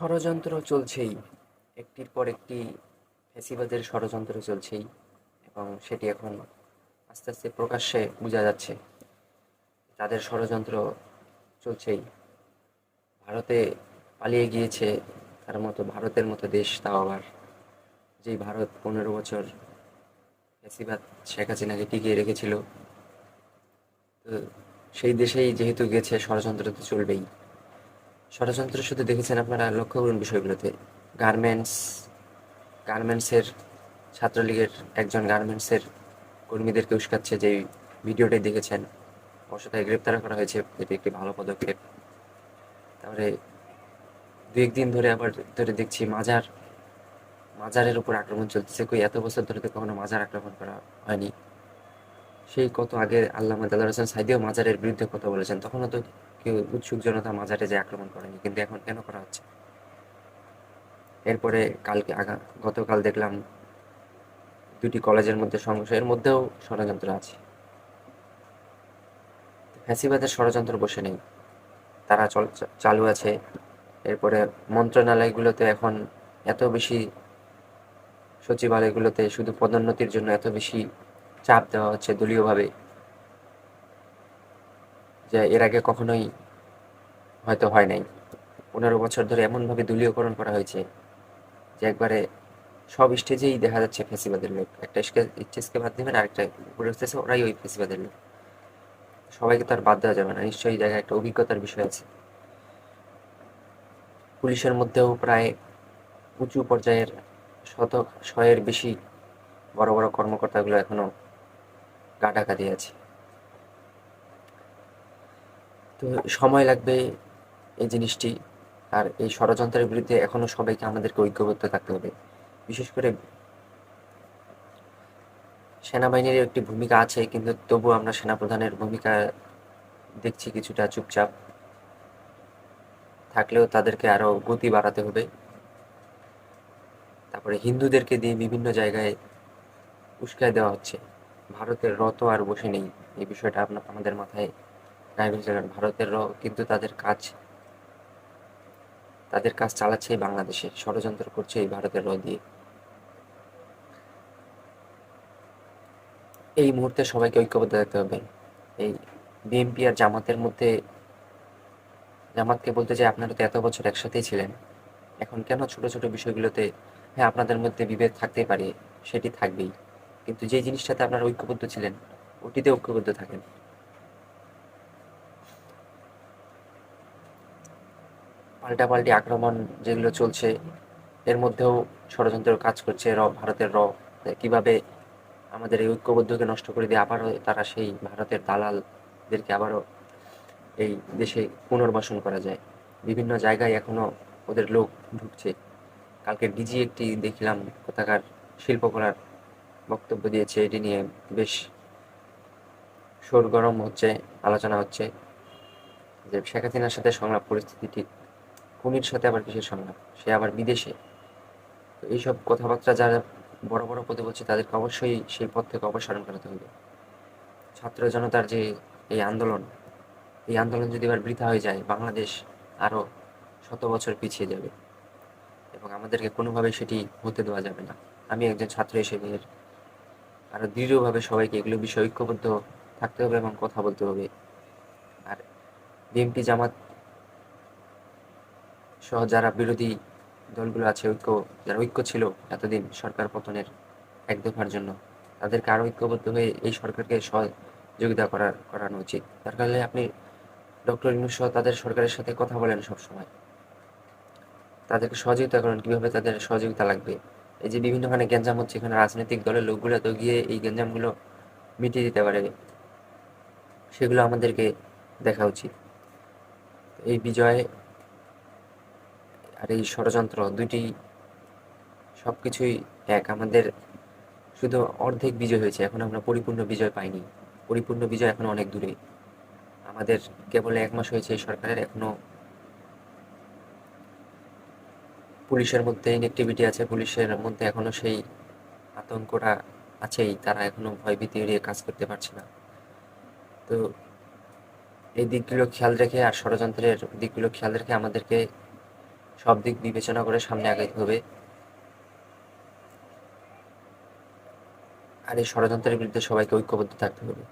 ষড়যন্ত্র চলছেই। একটির পর একটি ফ্যাসিবাদের ষড়যন্ত্র চলছেই এবং সেটি এখন আস্তে আস্তে প্রকাশ্যে বোঝা যাচ্ছে। তাদের ষড়যন্ত্র চলছেই। ভারতে পালিয়ে গিয়েছে তার মতো, ভারতের মতো দেশ তাও আবার। যেই ভারত পনেরো বছর ফ্যাসিবাদ শেখ হাসিনাকে টিকিয়ে রেখেছিল, তো সেই দেশেই যেহেতু গেছে, ষড়যন্ত্র তো চলবেই। ষড়যন্ত্র শুধু দেখেছেন আপনারা লক্ষ্য করুন বিষয়গুলোতে। গার্মেন্টস গার্মেন্টসের ছাত্রলীগের একজন গার্মেন্টসের কর্মীদেরকে উস্কাচ্ছে যে ভিডিওটি দেখেছেন। অবশ্যই গ্রেপ্তার করা হয়েছে, এটি একটি ভালো পদক্ষেপ। তারপরে দু একদিন ধরে আবার ধরে দেখছি মাজার, মাজারের উপর আক্রমণ চলতেছে। কই, এত বছর ধরে তো কখনো মাজার আক্রমণ করা হয়নি। সেই কত আগে আল্লামা দাদা হোসেন সাইদিও মাজারের বিরুদ্ধে কথা বলেছেন, তখনও তো কেউ উৎসুক জনতা মাজারে যে আক্রমণ করেনি, কিন্তু এখন কেন করা হচ্ছে? এরপরে কালকে আগা, গতকাল দেখলাম দুটি কলেজের মধ্যে সংঘর্ষ, এর মধ্যেও ষড়যন্ত্র আছে। ফ্যাসিবাদের ষড়যন্ত্র বসে নেই। তারা চল চালু আছে। এরপরে মন্ত্রণালয়গুলোতে এখন এত বেশি সচিবালয়গুলোতে শুধু পদোন্নতির জন্য এত বেশি চাপ দেওয়া হচ্ছে দলীয়ভাবে। যে এর আগে কখনোই হয়তো হয় নাই। পনেরো বছর ধরে এমনভাবে দলীয়করণ করা হয়েছে যে একবারে সব স্টেজেই দেখা যাচ্ছে ফেসিবাদের লোক। একটা স্টেজকে বাদ দেবেন, আরেকটা উপরে স্টেজে ওরাই ওই ফেসিবাদের লোক। সবাইকে তো আর বাদ দেওয়া যাবে না, নিশ্চয়ই জায়গায় একটা অভিজ্ঞতার বিষয় আছে। পুলিশের মধ্যেও প্রায় উঁচু পর্যায়ের শতক, শয়ের বেশি বড় বড় কর্মকর্তাগুলো এখনও গা ঢাকা দিয়ে আছে। তো সময় লাগবে এই জিনিসটি আর এই ষড়যন্ত্রের বিরুদ্ধে এখনও সবাইকে আমাদেরকে ঐক্যবদ্ধ থাকতে হবে। বিশেষ করে সেনাবাহিনীর একটি ভূমিকা আছে, কিন্তু তবু আমরা সেনাপ্রধানের ভূমিকা দেখছি কিছুটা চুপচাপ। থাকলেও তাদেরকে আরও গতি বাড়াতে হবে। তারপরে হিন্দুদেরকে দিয়ে বিভিন্ন জায়গায় উস্কায় দেওয়া হচ্ছে। ভারতের র তো আর বসে নেই। এই বিষয়টা আপনার, আমাদের মাথায় ভেসে ভারতের র কিন্তু তাদের কাজ তাদের কাজ চালাচ্ছে বাংলাদেশে। ষড়যন্ত্র করছে এই ভারতের র দিয়ে। এই মুহূর্তে সবাইকে ঐক্যবদ্ধ থাকতে হবে। এই বিএনপি আর জামাতের মধ্যে, জামাতকে বলতে চাই, আপনারা তো এত বছর একসাথেই ছিলেন। এখন কেন ছোট ছোট বিষয়গুলোতে হ্যাঁ আপনাদের মধ্যে বিভেদ থাকতেই পারে, সেটি থাকবেই। কিন্তু যে জিনিসটাতে আপনারা ঐক্যবদ্ধ ছিলেন, ওটিতে ঐক্যবদ্ধ থাকেন। পাল্টাপাল্টি আক্রমণ যেগুলো চলছে, এর মধ্যেও ষড়যন্ত্র কাজ করছে, র, ভারতের র কীভাবে আমাদের এই ঐক্যবদ্ধকে নষ্ট করে দিয়ে আবারও তারা সেই ভারতের দালালদেরকে আবারও এই দেশে পুনর্বাসন করা যায়। বিভিন্ন জায়গায় এখনও ওদের লোক ঢুকছে। কালকে ডিজি একটি দেখলাম কোথাকার শিল্পকলার বক্তব্য দিয়েছে, এটি নিয়ে বেশ গরম হচ্ছে, আলোচনা হচ্ছে যে শেখ হাসিনার সাথে সংলাপ, পরিস্থিতি ঠিক কুমির সাথে আবার কিসের সংলাপ? সে আবার বিদেশে। তো এইসব কথাবার্তা যারা বড় বড় পদে বলছে, তাদেরকে অবশ্যই সেই পদ থেকে অপসারণ করাতে হবে। ছাত্র জনতার যে এই আন্দোলন এই আন্দোলন যদি এবার বৃথা হয়ে যায়, বাংলাদেশ আরও শত বছর পিছিয়ে যাবে এবং আমাদেরকে কোনোভাবেই সেটি হতে দেওয়া যাবে না। আমি একজন ছাত্র হিসেবে আরও দৃঢ়ভাবে সবাইকে এগুলো বিষয়ে ঐক্যবদ্ধ থাকতে হবে এবং কথা বলতে হবে। আর বিএনপি জামাত সহ যারা বিরোধী দলগুলো আছে, ঐক্য, যারা ঐক্য ছিল এতদিন সরকার পতনের এক দফার জন্য, তাদেরকে আরও ঐক্যবদ্ধ হয়ে এই সরকারকে সহযোগিতা করার, করানো উচিত। তার কারণে আপনি ডক্টর ইউনুস সহ তাদের সরকারের সাথে কথা বলেন সবসময়। তাদেরকে সহযোগিতা করেন, কীভাবে তাদের সহযোগিতা লাগবে। এই যে বিভিন্নখানে গ্যাঞ্জাম হচ্ছে, এখানে রাজনৈতিক দলের লোকগুলো তো গিয়ে এই গ্যাঞ্জামগুলো মিটিয়ে দিতে পারে। সেগুলো আমাদেরকে দেখা উচিত। এই বিজয় আর এই ষড়যন্ত্র দুইটি সব কিছুই এক। আমাদের শুধু অর্ধেক বিজয় হয়েছে, এখন আমরা পরিপূর্ণ বিজয় পাইনি। পরিপূর্ণ বিজয় এখন অনেক দূরে। আমাদের কেবল এক মাস হয়েছে এই সরকারের, এখনও পুলিশের মধ্যে ইনেকটিভিটি আছে, পুলিশের মধ্যে এখনও সেই আতঙ্কটা আছেই, তারা এখনও ভয়ভীতি এড়িয়ে কাজ করতে পারছে না। তো এই দিকগুলো খেয়াল রেখে আর ষড়যন্ত্রের দিকগুলো খেয়াল রেখে আমাদেরকে সব দিক বিবেচনা করে সামনে আগাইতে হবে। আর এই ষড়যন্ত্রের বিরুদ্ধে সবাইকে ঐক্যবদ্ধ থাকতে হবে।